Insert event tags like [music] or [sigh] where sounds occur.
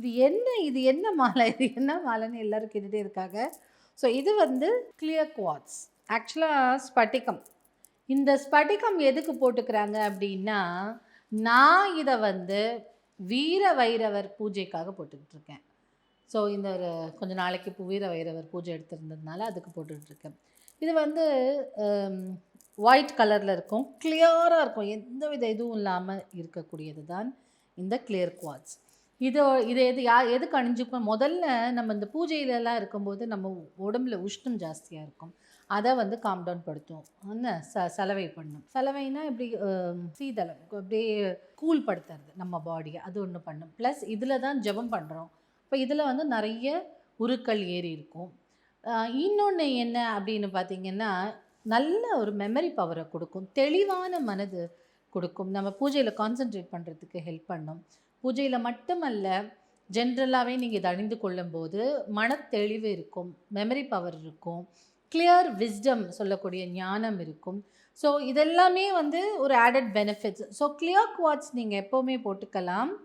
இது என்ன இது என்ன மாலை [laughs] இது என்ன மாலைன்னு எல்லோரும் கேட்டுகிட்டே இருக்காங்க. ஸோ இது வந்து கிளியர் குவாட்ஸ் ஆக்சுவலாக ஸ்பட்டிகம். இந்த ஸ்பட்டிகம் எதுக்கு போட்டுக்கிறாங்க அப்படின்னா நான் இதை வந்து வீர வைரவர் பூஜைக்காக போட்டுக்கிட்டு இருக்கேன் ஸோ இந்த ஒரு கொஞ்சம் நாளைக்கு வீர வைரவர் பூஜை எடுத்திருந்ததுனால அதுக்கு போட்டுக்கிட்டு இருக்கேன் இது வந்து ஒயிட் கலரில் இருக்கும். கிளியராக இருக்கும். எந்த வித இதுவும் இல்லாமல் இருக்கக்கூடியது தான் இந்த கிளியர் குவாட்ஸ் இதோ இது எது யா எதுக்கு அணிஞ்சுக்கணும் முதல்ல நம்ம இந்த பூஜையிலலாம் இருக்கும்போது நம்ம உடம்புல உஷ்ணம் ஜாஸ்தியாக இருக்கும். அதை வந்து காம் டவுன் படுத்தும் என்ன? ச சலவை பண்ணும். சலவைனா இப்படி சீதளம் அப்படியே கூல் படுத்துறது நம்ம பாடியை அது ஒன்று பண்ணும். ப்ளஸ் இதில் தான் ஜெபம் பண்ணுறோம் இப்போ இதில் வந்து நிறைய உருக்கள் ஏறி இருக்கும். இன்னொன்று என்ன அப்படின்னு பார்த்தீங்கன்னா நல்ல ஒரு மெமரி பவரை கொடுக்கும். தெளிவான மனது கொடுக்கும். நம்ம பூஜையில் கான்சென்ட்ரேட் பண்ணுறதுக்கு ஹெல்ப் பண்ணும். பூஜையில் மட்டுமல்ல ஜென்ரலாகவே நீங்கள் இதை அணிந்து கொள்ளும்போது மனத்தெளிவு இருக்கும் மெமரி பவர் இருக்கும் கிளியர் விஸ்டம் சொல்லக்கூடிய ஞானம் இருக்கும். ஸோ இதெல்லாமே வந்து ஒரு added benefits so clear quartz நீங்கள் எப்போவுமே போட்டுக்கலாம்.